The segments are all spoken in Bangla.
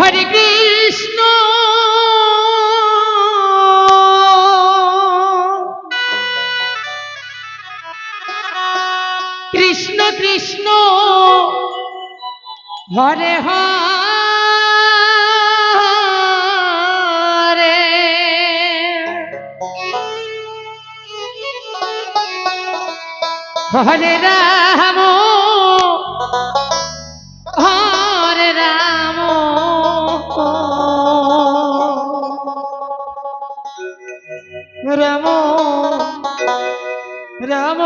হরে কৃষ্ণ। কৃষ্ণ কৃষ্ণ হরে হ হরে রাম। রাম রাম।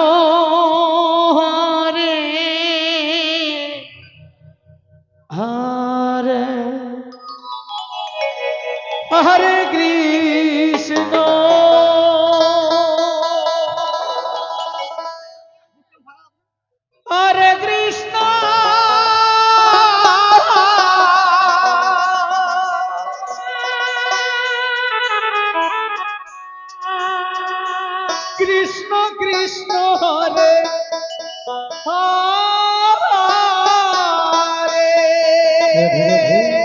Hey!